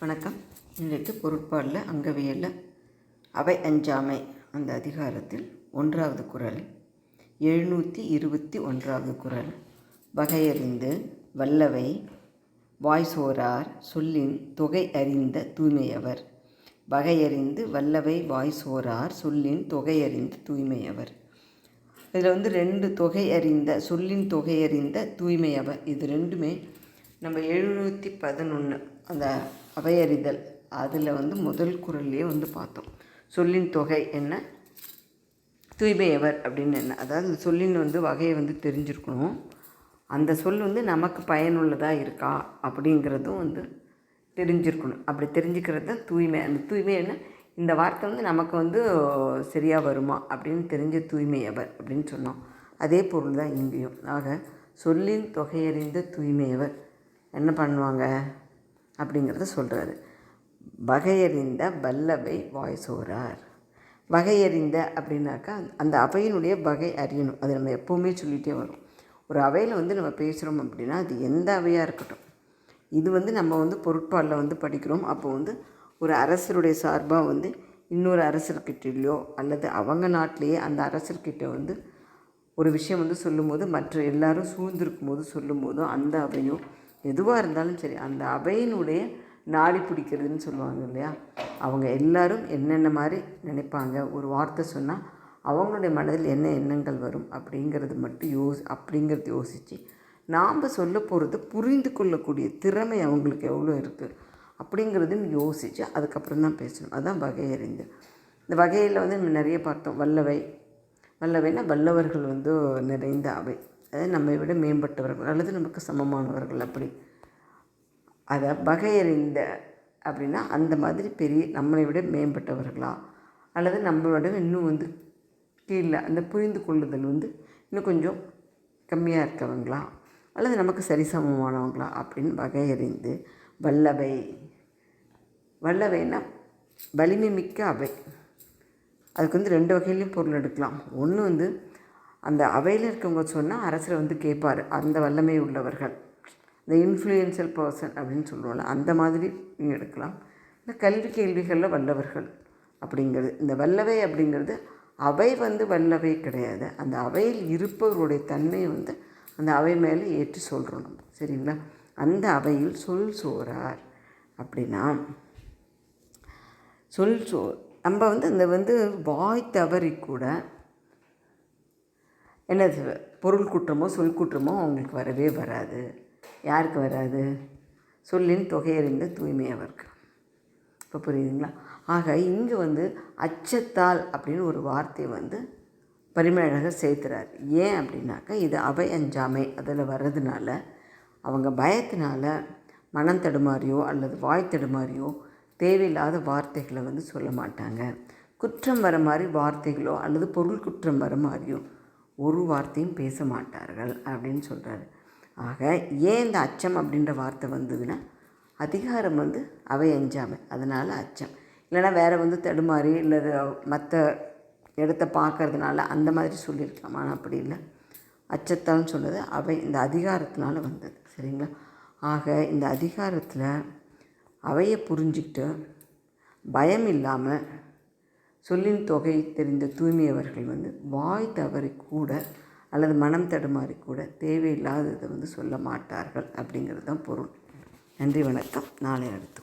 வணக்கம். இன்றைக்கு பொருட்பாடில் அங்கவியலில் அவை அஞ்சாமை அந்த அதிகாரத்தில் ஒன்றாவது குரல் எழுநூற்றி இருபத்தி ஒன்றாவது குரல். வகையறிந்து வல்லவை வாய்சோரார் சொல்லின் தொகை அறிந்த தூய்மையவர். வகையறிந்து வல்லவை வாய்சோரார் சொல்லின் தொகை அறிந்த தூய்மையவர். இதில் வந்து ரெண்டு தொகை அறிந்த சொல்லின் தொகை அறிந்த தூய்மையவர். இது ரெண்டுமே நம்ம எழுநூற்றி பதினொன்று அந்த அவையறிதல். அதில் வந்து முதல் குரல்லையே வந்து பார்த்தோம். சொல்லின் தொகை என்ன? தூய்மையவர் அப்படின்னு என்ன? அதாவது இந்த சொல்லின் வந்து வகையை வந்து தெரிஞ்சிருக்கணும். அந்த சொல் வந்து நமக்கு பயனுள்ளதாக இருக்கா? அப்படிங்கிறதும் வந்து தெரிஞ்சிருக்கணும். அப்படி தெரிஞ்சுக்கிறது தான் தூய்மை. அந்த தூய்மை என்ன? இந்த வார்த்தை வந்து நமக்கு வந்து சரியாக வருமா? அப்படின்னு தெரிஞ்ச தூய்மையவர் அப்படின்னு சொன்னோம். அதே பொருள் தான் இங்கேயும். ஆக சொல்லின் தொகையறிந்த தூய்மையவர் என்ன பண்ணுவாங்க? அப்படிங்கிறத சொல்கிறாரு வகையறிந்த வல்லவை வாய்சோரார். வகையறிந்த அப்படின்னாக்கா அந்த அவையினுடைய வகை அறியணும். அது நம்ம எப்போவுமே சொல்லிகிட்டே வரும். ஒரு அவையில் வந்து நம்ம பேசுகிறோம் அப்படின்னா அது எந்த அவையாக இருக்கட்டும். இது வந்து நம்ம வந்து பொருட்பாலில் வந்து படிக்கிறோம். அப்போ வந்து ஒரு அரசருடைய சார்பாக வந்து இன்னொரு அரசர்கிட்டலையோ அல்லது அவங்க நாட்டிலேயே அந்த அரசர்கிட்ட வந்து ஒரு விஷயம் வந்து சொல்லும்போது மற்ற எல்லாரும் சூழ்ந்திருக்கும் போது சொல்லும்போதும் அந்த அவையோ எதுவாக இருந்தாலும் சரி அந்த அவையினுடைய நாடி பிடிக்கிறதுன்னு சொல்லுவாங்க இல்லையா? அவங்க எல்லாரும் என்னென்ன மாதிரி நினைப்பாங்க? ஒரு வார்த்தை சொன்னால் அவங்களுடைய மனதில் என்ன எண்ணங்கள் வரும் அப்படிங்கிறது மட்டும் யோசி அப்படிங்கிறது யோசித்து நாம் சொல்ல போகிறது புரிந்து கொள்ளக்கூடிய திறமை அவங்களுக்கு எவ்வளோ இருக்குது அப்படிங்கிறதுன்னு யோசித்து அதுக்கப்புறம் தான் பேசணும். அதுதான் வகையறிந்து இந்த வகையில் வந்து நம்ம நிறைய பார்த்தோம். வல்லவை. வல்லவைன்னா வல்லவர்கள் வந்து நிறைந்த அவை. அதாவது நம்மை விட மேம்பட்டவர்கள் அல்லது நமக்கு சமமானவர்கள் அப்படி. அதை வகையறிந்த அப்படின்னா அந்த மாதிரி பெரிய நம்மளை விட மேம்பட்டவர்களா? அல்லது நம்மளோட இன்னும் வந்து கீழே அந்த புரிந்து கொள்ளுதல் வந்து இன்னும் கொஞ்சம் கம்மியாக இருக்கவங்களா? அல்லது நமக்கு சரிசமமானவங்களா? அப்படின்னு வகையறிந்து வல்லவை வல்லவைன்னா வலிமை மிக்க அவை. அதுக்கு வந்து ரெண்டு வகையிலையும் பொருள் எடுக்கலாம். ஒன்று வந்து அந்த அவையில் இருக்கவங்க சொன்னால் அரசர் வந்து கேட்பார். அந்த வல்லமை உள்ளவர்கள். இந்த இன்ஃப்ளூயன்ஷியல் பர்சன் அப்படின்னு சொல்லுவோம்ல அந்த மாதிரி நீங்கள் எடுக்கலாம். இந்த கல்வி கேள்விகளில் வல்லவர்கள் அப்படிங்கிறது. இந்த வல்லவை அப்படிங்கிறது அவை வந்து வல்லவை கிடையாது. அந்த அவையில் இருப்பவருடைய தன்மையை வந்து அந்த அவை மேலே ஏற்றி சொல்கிறோம் நம்ம. சரிங்களா? அந்த அவையில் சொல் சோறார் அப்படின்னா சொல் சோ நம்ம வந்து இந்த வந்து வாய் தவறி கூட என்னது பொருள் குற்றமோ சொல் குற்றமோ அவங்களுக்கு வரவே வராது. யாருக்கு வராது? சொல்லின் தொகையறிந்த தூய்மை அவருக்கு. இப்போ புரியுதுங்களா? ஆக இங்கே வந்து அச்சத்தால் அப்படின்னு ஒரு வார்த்தையை வந்து பரிமழகர் சேர்த்துறார் ஏன் அப்படின்னாக்கா இது அவை அஞ்சாமை அதில் வர்றதுனால அவங்க பயத்தினால மனம் தடுமாறியோ அல்லது வாய் தடுமாறியோ தேவையில்லாத வார்த்தைகளை வந்து சொல்ல மாட்டாங்க. குற்றம் வர மாதிரி வார்த்தைகளோ அல்லது பொருள் குற்றம் வர மாதிரியோ ஒரு வார்த்தையும் பேச மாட்டார்கள் அப்படின்னு சொல்கிறாரு ஆக ஏன் இந்த அச்சம் அப்படின்ற வார்த்தை வந்ததுன்னா அதிகாரம் வந்து அவை அஞ்சாமை. அதனால் அச்சம். இல்லைனா வேறு வந்து தடுமாறி இல்லை மற்ற இடத்த பார்க்கறதுனால அந்த மாதிரி சொல்லியிருக்கலாம். ஆனால் அப்படி இல்லை. அச்சத்தால்னு சொன்னது அவை இந்த அதிகாரத்தினால வந்தது. சரிங்களா? ஆக இந்த அதிகாரத்தில் அவையை புரிஞ்சுக்கிட்டு பயம் இல்லாமல் சொல்லின் தொகை தெரிந்த தூய்மையவர்கள் வந்து வாய் தவறி கூட அல்லது மனம் தடுமாறி கூட தேவையில்லாததை வந்து சொல்ல மாட்டார்கள் அப்படிங்கிறது தான் பொருள். நன்றி வணக்கம். நாளை அடுத்து